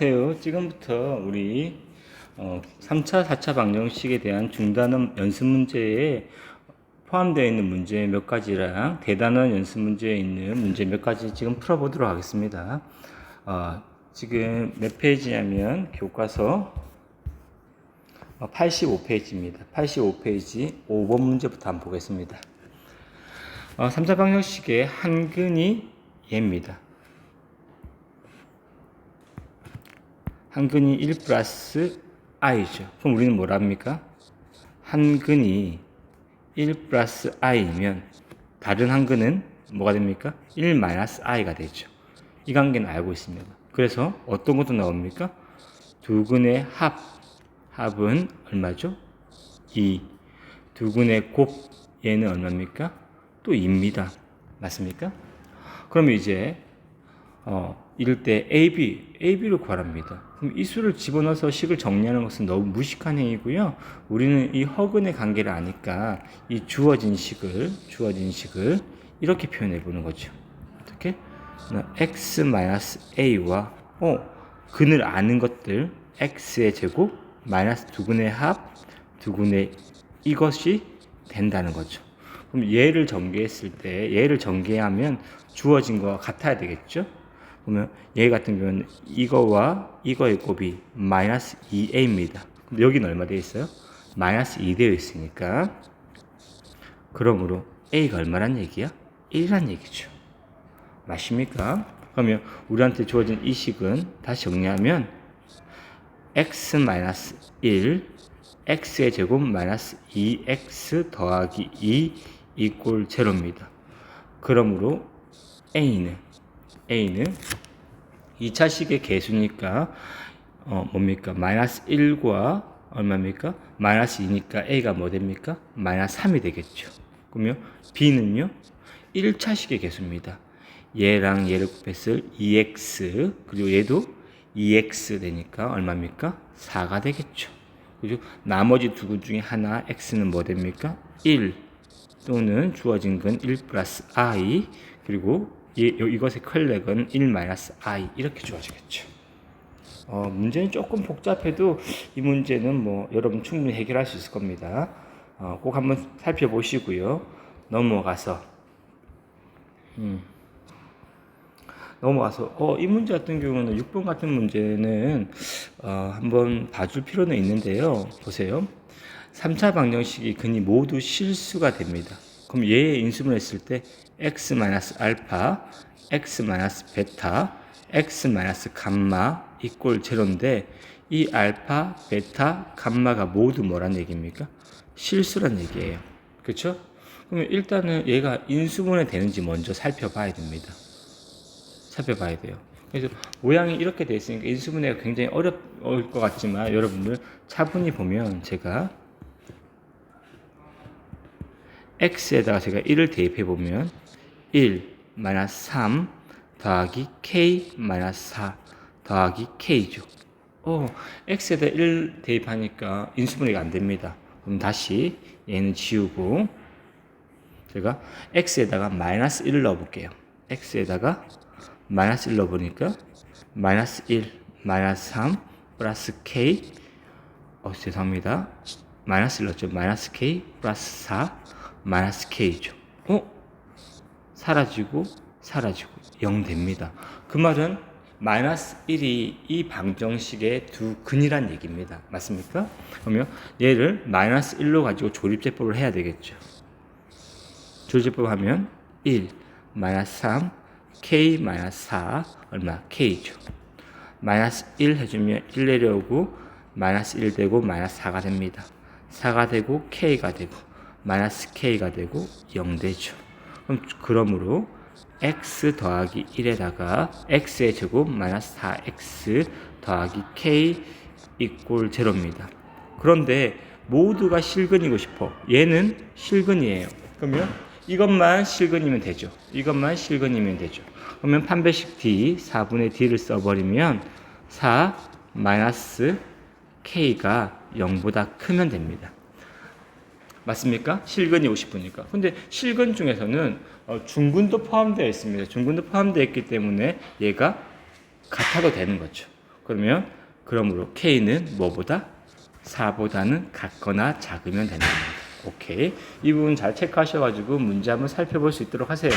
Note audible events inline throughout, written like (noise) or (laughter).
안녕하세요. 지금부터 우리 어, 3차, 4차 방정식에 대한 중단원 연습 문제에 포함되어 있는 문제 몇 가지랑 대단원 연습 문제에 있는 문제 몇 가지 지금 풀어보도록 하겠습니다. 어, 지금 몇 페이지냐면 교과서 85페이지입니다. 85페이지 5번 문제부터 한번 보겠습니다. 어, 3차 방정식의 한근이 얘입니다. 한 근이 1 플러스 i죠. 그럼 우리는 뭐라 합니까? 한 근이 1 플러스 i면 다른 한 근은 뭐가 됩니까? 1 마이너스 i가 되죠. 이 관계는 알고 있습니다. 그래서 어떤 것도 나옵니까? 두 근의 합, 합은 얼마죠? 2. 두 근의 곱, 얘는 얼마입니까? 또 2입니다. 맞습니까? 그러면 이제 어, 이럴 때 AB, AB를 구하랍니다. 그럼 이 수를 집어넣어서 식을 정리하는 것은 너무 무식한 행위고요. 우리는 이 허근의 관계를 아니까 이 주어진 식을, 주어진 식을 이렇게 표현해 보는 거죠. 어떻게? x-a와 어, 근을 아는 것들 x의 제곱 마이너스 두근의 합 두근의 이것이 된다는 거죠. 그럼 얘를 전개했을 때 얘를 전개하면 주어진 거와 같아야 되겠죠? 그러면 얘 같은 경우는 이거와 이거의 곱이 마이너스 2a입니다. 그럼 여기는 얼마 되어 있어요? 마이너스 2 되어 있으니까 그러므로 a가 얼마란 얘기야? 1이란 얘기죠. 맞습니까? 그러면 우리한테 주어진 이 식은 다시 정리하면 x 마이너스 1 x의 제곱 마이너스 2x 더하기 2 이꼴 제로입니다. 그러므로 a는 a는 2차식의 개수니까 어 뭡니까? 마이너스 1과 얼마입니까? 마이너스 2니까 a가 뭐 됩니까? 마이너스 3이 되겠죠. 그러면 b는요? 1차식의 개수입니다. 얘랑 얘를 곱했을 2x 그리고 얘도 2x 되니까 얼마입니까? 4가 되겠죠. 그죠? 나머지 두근 중에 하나 x는 뭐 됩니까? 1 또는 주어진 건 1 플러스 i 그리고 이, 이것의 컬렉은 1 마이너스 i 이렇게 주어지겠죠. 어, 문제는 조금 복잡해도 이 문제는 뭐 여러분 충분히 해결할 수 있을 겁니다. 어, 꼭 한번 살펴보시고요. 넘어가서 음. 넘어가서 어, 이 문제 같은 경우는 6번 같은 문제는 어, 한번 봐줄 필요는 있는데요. 보세요. 3차 방정식이 근이 모두 실수가 됩니다. 그럼 얘의 인수분해 했을 때 x 알파, x 베타, x 감마 이꼴 제로인데 이 알파, 베타, 감마가 모두 뭐란 얘기입니까? 실수란 얘기예요. 그렇죠? 그러면 일단은 얘가 인수분해 되는지 먼저 살펴봐야 됩니다. 살펴봐야 돼요. 그래서 모양이 이렇게 되어 있으니까 인수분해가 굉장히 어려울 것 같지만 여러분들 차분히 보면 제가 x에다가 제가 1을 대입해 보면 1 마이너스 3 더하기 k 마이너스 4 더하기 k죠. 어, x에다 1 대입하니까 인수분해가 안 됩니다. 그럼 다시 얘는 지우고 제가 x에다가 마이너스 1을 넣어 볼게요. x에다가 마이너스 1 넣어 보니까 마이너스 1 마이너스 3 플러스 k 어 죄송합니다. 마이너스 1 넣었죠. 마이너스 k 플러스 4 마이너스 k죠. 어? 사라지고 사라지고 0 됩니다. 그 말은 마이너스 1이 이 방정식의 두 근이란 얘기입니다. 맞습니까? 그러면 얘를 마이너스 1로 가지고 조립제법을 해야 되겠죠. 조립제법 하면 1 마이너스 3 k 마이너스 4 얼마 k죠. 마이너스 1 해주면 1 내려오고 마이너스 1 되고 마이너스 4가 됩니다. 4가 되고 k가 되고 마이너스 k가 되고 0 되죠. 그럼 그러므로 x 더하기 1에다가 x의 제곱 마이너스 4x 더하기 k 이꼴 제로입니다. 그런데 모두가 실근이고 싶어. 얘는 실근이에요. 그러면 이것만 실근이면 되죠. 이것만 실근이면 되죠. 그러면 판별식 d 4분의 d를 써버리면 4 마이너스 k가 0보다 크면 됩니다. 맞습니까? 실근이 50분이니까. 근데 실근 중에서는 어, 중근도 포함되어 있습니다. 중근도 포함되어 있기 때문에 얘가 같아도 되는 거죠. 그러면 그러므로 K는 뭐보다 4보다는 같거나 작으면 된다. 오케이. 이 부분 잘 체크하셔가지고 문제 한번 살펴볼 수 있도록 하세요.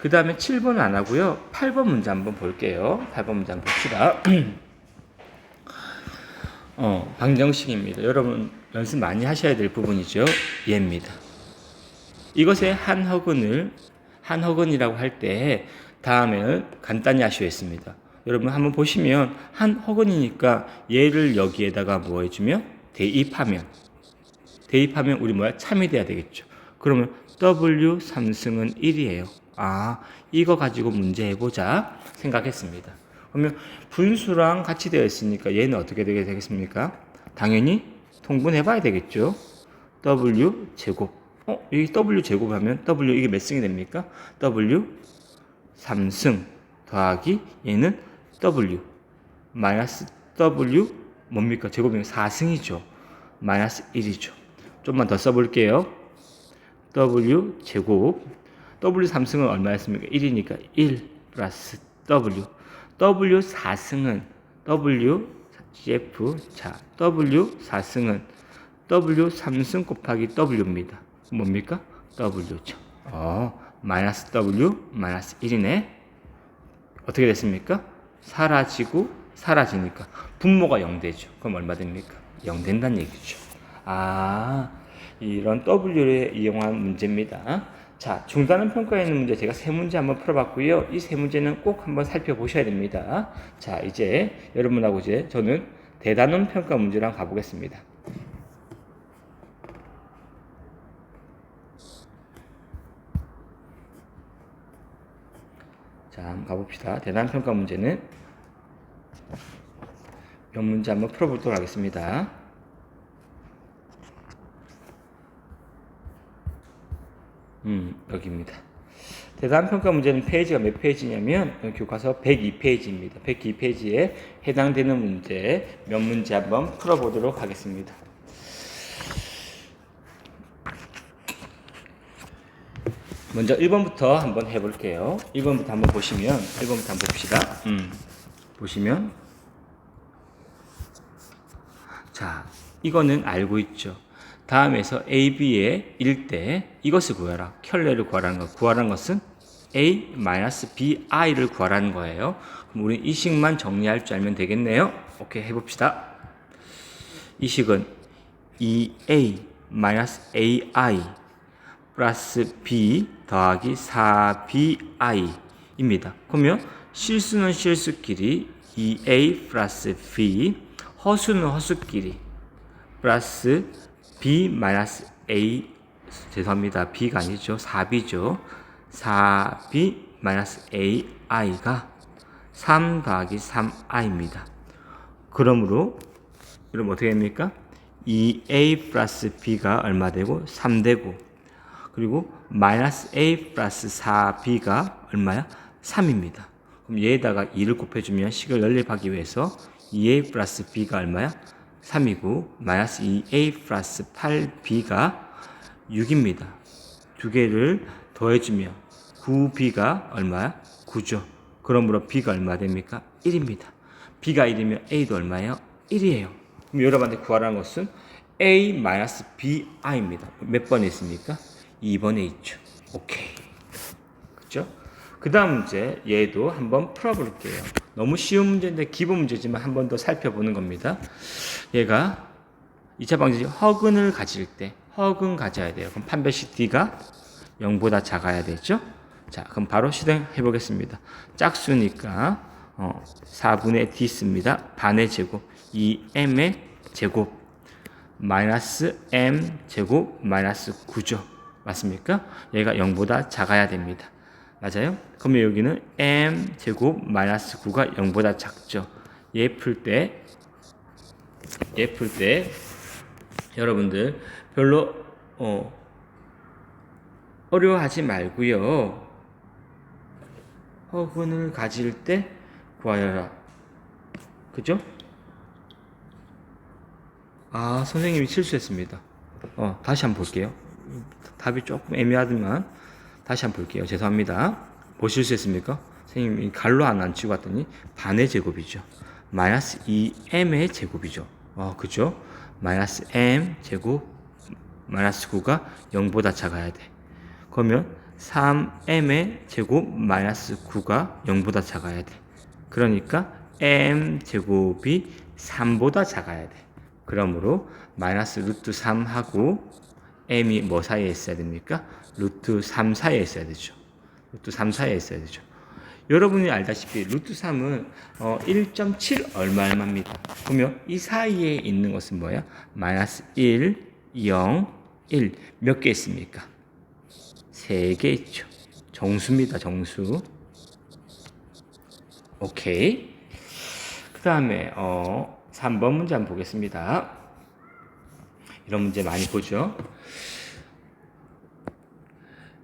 그 다음에 7번은 안 하고요. 8번 문제 한번 볼게요. 8번 문제 한번 봅시다. (clears throat) 어, 방정식입니다. 여러분 연습 많이 하셔야 될 부분이죠. 얘입니다. 이것의 한 허근을 한 허근이라고 할 때 다음에는 간단히 하시겠습니다. 여러분 한번 보시면 한 허근이니까 얘를 여기에다가 뭐 해주면 대입하면 대입하면 우리 뭐야 참이 돼야 되겠죠. 그러면 W 3승은 1이에요. 아 이거 가지고 문제 해보자 생각했습니다. 그러면 분수랑 같이 되어 있으니까 얘는 어떻게 되게 되겠습니까? 당연히 통분해 봐야 되겠죠. W 제곱. 어, 여기 W 제곱하면 W 이게 몇 승이 됩니까? W 3승 더하기 얘는 W 마이너스 W 뭡니까? 제곱이면 4승이죠. 마이너스 1이죠. 좀만 더 써볼게요. W 제곱 W 3승은 얼마였습니까? 1이니까 1 플러스 W W 4승은 W CF 자 W 4승은 W 3승 곱하기 W입니다. 뭡니까? W죠. 어, 마이너스 W 마이너스 1이네. 어떻게 됐습니까? 사라지고 사라지니까 분모가 0 되죠. 그럼 얼마 됩니까? 0 된다는 얘기죠. 아, 이런 W를 이용한 문제입니다. 자, 중단원 평가에 있는 문제 제가 세 문제 한번 풀어봤고요. 이 세 문제는 꼭 한번 살펴보셔야 됩니다. 자, 이제 여러분하고 이제 저는 대단원 평가 문제랑 가보겠습니다. 자, 한번 가봅시다. 대단 평가 문제는 몇 문제 한번 풀어보도록 하겠습니다. 대단 평가 문제는 페이지가 몇 페이지냐면 교과서 102페이지입니다. 102페이지에 해당되는 문제 몇 문제 한번 풀어보도록 하겠습니다. 먼저 1번부터 한번 해볼게요. 1번부터 한번 보시면 1번부터 한번 봅시다. 음, 보시면 자 이거는 알고 있죠. 다음에서 A, B의 1대 이것을 구하라. 켤레를 구하라는 거. 구하라는 것은 A B I를 구하라는 거예요. 그럼 우리 이 식만 정리할 줄 알면 되겠네요. 오케이 해봅시다. 이 식은 2A AI 플러스 B 더하기 4BI입니다. 그러면 실수는 실수끼리 2A 플러스 B 허수는 허수끼리 플러스 B 마이너스 A 죄송합니다. B가 아니죠. 4B죠. 4B 마이너스 AI가 3 더하기 3I입니다. 그러므로 그럼 어떻게 됩니까? 2A 플러스 B가 얼마 되고 3 되고 그리고 마이너스 A 플러스 4B가 얼마야? 3입니다. 그럼 얘에다가 2를 곱해주면 식을 연립하기 위해서 2A 플러스 B가 얼마야? 3이고 마이너스 2A 플러스 8B가 6입니다. 두 개를 더해주면 9B가 얼마야? 9죠. 그러므로 B가 얼마 됩니까? 1입니다. B가 1이면 A도 얼마예요? 1이에요. 그럼 여러분한테 구하라는 것은 A 마이너스 BI입니다. 몇 번에 있습니까? 2번에 있죠. 오케이. 그죠? 그 다음 문제 얘도 한번 풀어볼게요. 너무 쉬운 문제인데 기본 문제지만 한 번 더 살펴보는 겁니다. 얘가 2차 방정식 허근을 가질 때 허근 가져야 돼요. 그럼 판별식 D가 0보다 작아야 되죠. 자, 그럼 바로 실행해 보겠습니다. 짝수니까 어, 4분의 D 씁니다. 반의 제곱 2m의 제곱 마이너스 m 제곱 마이너스 9죠. 맞습니까? 얘가 0보다 작아야 됩니다. 맞아요? 그러면 여기는 m 제곱 마이너스 9가 0보다 작죠. 얘 풀 때, 얘 풀 때, 여러분들 별로 어, 어려워하지 말고요. 허근을 가질 때 구하여라. 그죠? 아, 선생님이 실수했습니다. 어, 다시 한번 볼게요. 답이 조금 애매하지만 다시 한번 볼게요. 죄송합니다. 뭐 실수했습니까? 선생님이 갈로 안, 안 치고 왔더니 반의 제곱이죠. 마이너스 2m의 제곱이죠. 어, 그죠? 마이너스 m 제곱 마이너스 9가 0보다 작아야 돼. 그러면 3m의 제곱 마이너스 9가 0보다 작아야 돼. 그러니까 m 제곱이 3보다 작아야 돼. 그러므로 마이너스 루트 3하고 m이 뭐 사이에 있어야 됩니까? 루트 3 사이에 있어야 되죠. 루트 3 사이에 있어야 되죠. 여러분이 알다시피 루트 3은 어, 1.7 얼마 얼마입니다. 그러면 이 사이에 있는 것은 뭐야? 마이너스 1, 0, 1. 몇 개 있습니까? 세 개 있죠. 정수입니다, 정수. 오케이. 그 다음에, 어, 3번 문제 한번 보겠습니다. 이런 문제 많이 보죠.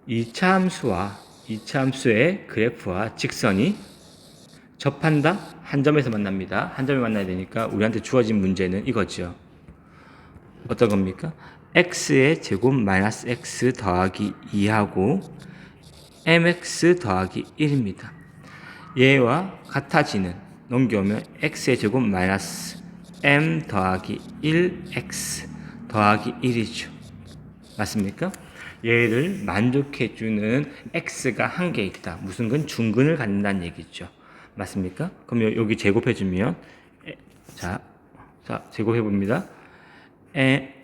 이차 함수와 이차 함수의 그래프와 직선이 접한다? 한 점에서 만납니다. 한 점에 만나야 되니까 우리한테 주어진 문제는 이거죠. 어떤 겁니까? X의 제곱 마이너스 x 더하기 2하고 mx 더하기 1입니다. 얘와 같아지는 넘겨오면 x의 제곱 마이너스 m 더하기 1x 더하기 1이죠. 맞습니까? 얘를 만족해주는 x가 한 개 있다. 무슨 근 중근을 갖는다는 얘기죠. 맞습니까? 그럼 여기 제곱해주면 에, 자, 자 제곱해봅니다. 에,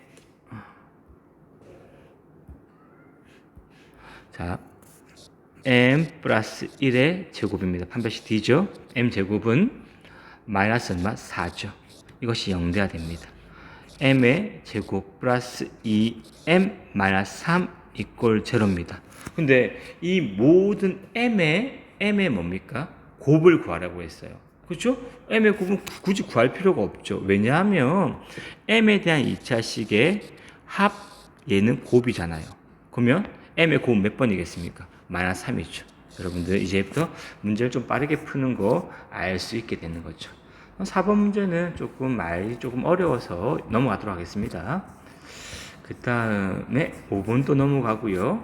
자, m 플러스 1의 제곱입니다. 판별식 d죠. m 제곱은 마이너스 얼마? 4죠. 이것이 0돼야 됩니다. m의 제곱 플러스 2m 마이너스 3 이꼴 제로입니다. 근데 이 모든 m의 m의 뭡니까? 곱을 구하라고 했어요. 그렇죠? m의 곱은 굳이 구할 필요가 없죠. 왜냐하면 m에 대한 2차식의 합 얘는 곱이잖아요. 그러면 m의 곱은 몇 번이겠습니까? 마이너스 3이죠. 여러분들 이제부터 문제를 좀 빠르게 푸는 거 알 수 있게 되는 거죠. 4번 문제는 조금 말이 조금 어려워서 넘어가도록 하겠습니다. 그 다음에 5번도 넘어가고요.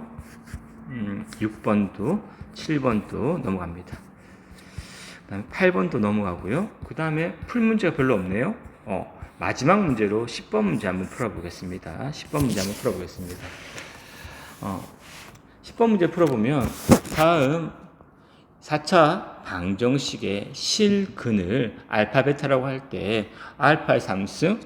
음, 6번도, 7번도 넘어갑니다. 그 다음에 8번도 넘어가고요. 그 다음에 풀 문제가 별로 없네요. 어, 마지막 문제로 10번 문제 한번 풀어보겠습니다. 10번 문제 한번 풀어보겠습니다. 어, 10번 문제 풀어보면 다음 4차 방정식의 실근을 알파 베타라고 할 때 알파의 3승,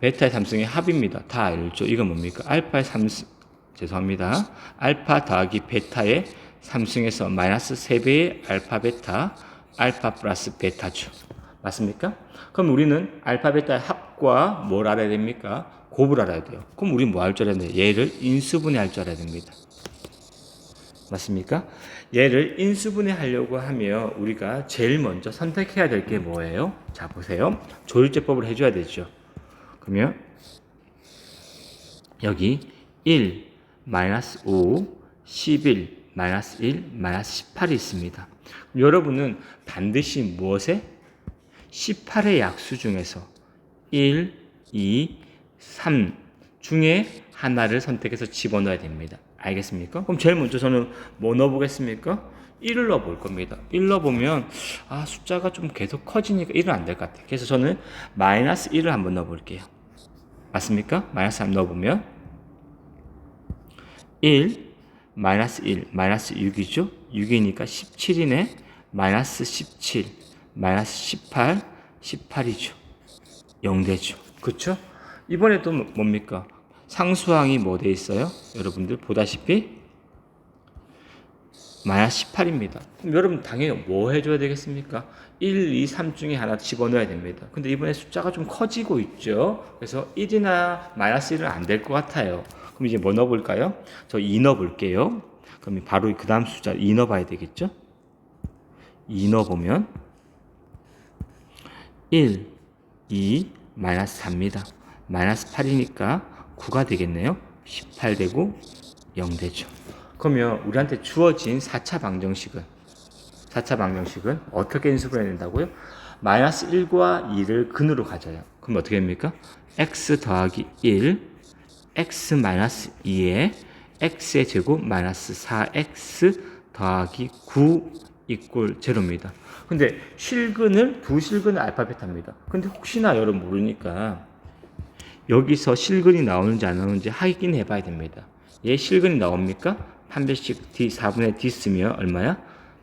베타의 3승의 합입니다. 다 알죠? 이건 뭡니까? 알파의 3승, 죄송합니다. 알파 더하기 베타의 3승에서 마이너스 3배의 알파 베타, 알파 플러스 베타죠. 맞습니까? 그럼 우리는 알파 베타의 합과 뭘 알아야 됩니까? 곱을 알아야 돼요. 그럼 우리 뭐 할 줄 알아야 돼요? 얘를 인수분해 할 줄 알아야 됩니다. 맞습니까? 얘를 인수분해 하려고 하면 우리가 제일 먼저 선택해야 될 게 뭐예요? 자, 보세요. 조율제법을 해줘야 되죠. 그러면 여기 1, 마이너스 5, 11, 마이너스 1, 마이너스 18이 있습니다. 여러분은 반드시 무엇에? 18의 약수 중에서 1, 2, 3 중에 하나를 선택해서 집어넣어야 됩니다. 알겠습니까? 그럼 제일 먼저 저는 뭐 넣어보겠습니까? 1을 넣어볼 겁니다. 1 넣어보면 아 숫자가 좀 계속 커지니까 1은 안 될 것 같아요. 그래서 저는 마이너스 1을 한번 넣어볼게요. 맞습니까? 마이너스 3 넣어보면 1, 마이너스 1, 마이너스 6이죠? 6이니까 17이네. 마이너스 17, 마이너스 18, 18이죠. 0되죠. 그쵸? 이번에도 뭡니까? 상수항이 뭐 돼 있어요? 여러분들 보다시피 마이너스 18입니다. 그럼 여러분 당연히 뭐 해줘야 되겠습니까? 1, 2, 3 중에 하나 집어넣어야 됩니다. 근데 이번에 숫자가 좀 커지고 있죠. 그래서 1이나 마이너스 1은 안 될 것 같아요. 그럼 이제 뭐 넣어볼까요? 저 2 넣어볼게요. 그럼 바로 그 다음 숫자 2 넣어봐야 되겠죠? 2 넣어보면 1, 2, 마이너스 4입니다. 마이너스 8이니까 9가 되겠네요. 18 되고 0 되죠. 그러면 우리한테 주어진 4차 방정식은 4차 방정식은 어떻게 인수분해 된다고요? 마이너스 1과 2를 근으로 가져요. 그럼 어떻게 됩니까? x 더하기 1, x 마이너스 2에 x의 제곱 마이너스 4x 더하기 9 이꼴 제로입니다. 근데 실근을 두 실근을 알파 베타입니다. 근데 혹시나 여러분 모르니까 여기서 실근이 나오는지 안 나오는지 확인해 봐야 됩니다. 얘 실근이 나옵니까? 한 배씩 D 4분의 D 쓰면 얼마야?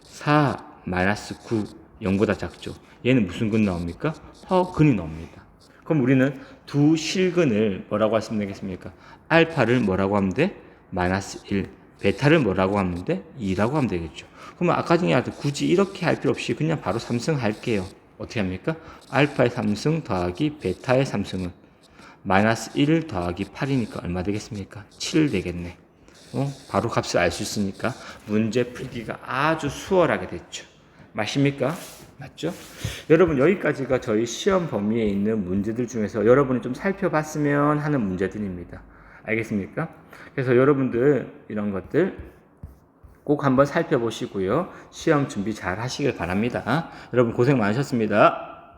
4 마이너스 9 0보다 작죠. 얘는 무슨 근 나옵니까? 허근이 나옵니다. 그럼 우리는 두 실근을 뭐라고 하시면 되겠습니까? 알파를 뭐라고 하면 돼? 마이너스 1. 베타를 뭐라고 하면 돼? 2라고 하면 되겠죠. 그러면 아까 전에 굳이 이렇게 할 필요 없이 그냥 바로 삼승 할게요. 어떻게 합니까? 알파의 삼승 더하기 베타의 삼승은 마이너스 1 더하기 8이니까 얼마 되겠습니까? 7 되겠네. 어? 바로 값을 알 수 있으니까 문제 풀기가 아주 수월하게 됐죠. 맞습니까? 맞죠? 여러분 여기까지가 저희 시험 범위에 있는 문제들 중에서 여러분이 좀 살펴봤으면 하는 문제들입니다. 알겠습니까? 그래서 여러분들 이런 것들 꼭 한번 살펴보시고요. 시험 준비 잘 하시길 바랍니다. 여러분 고생 많으셨습니다.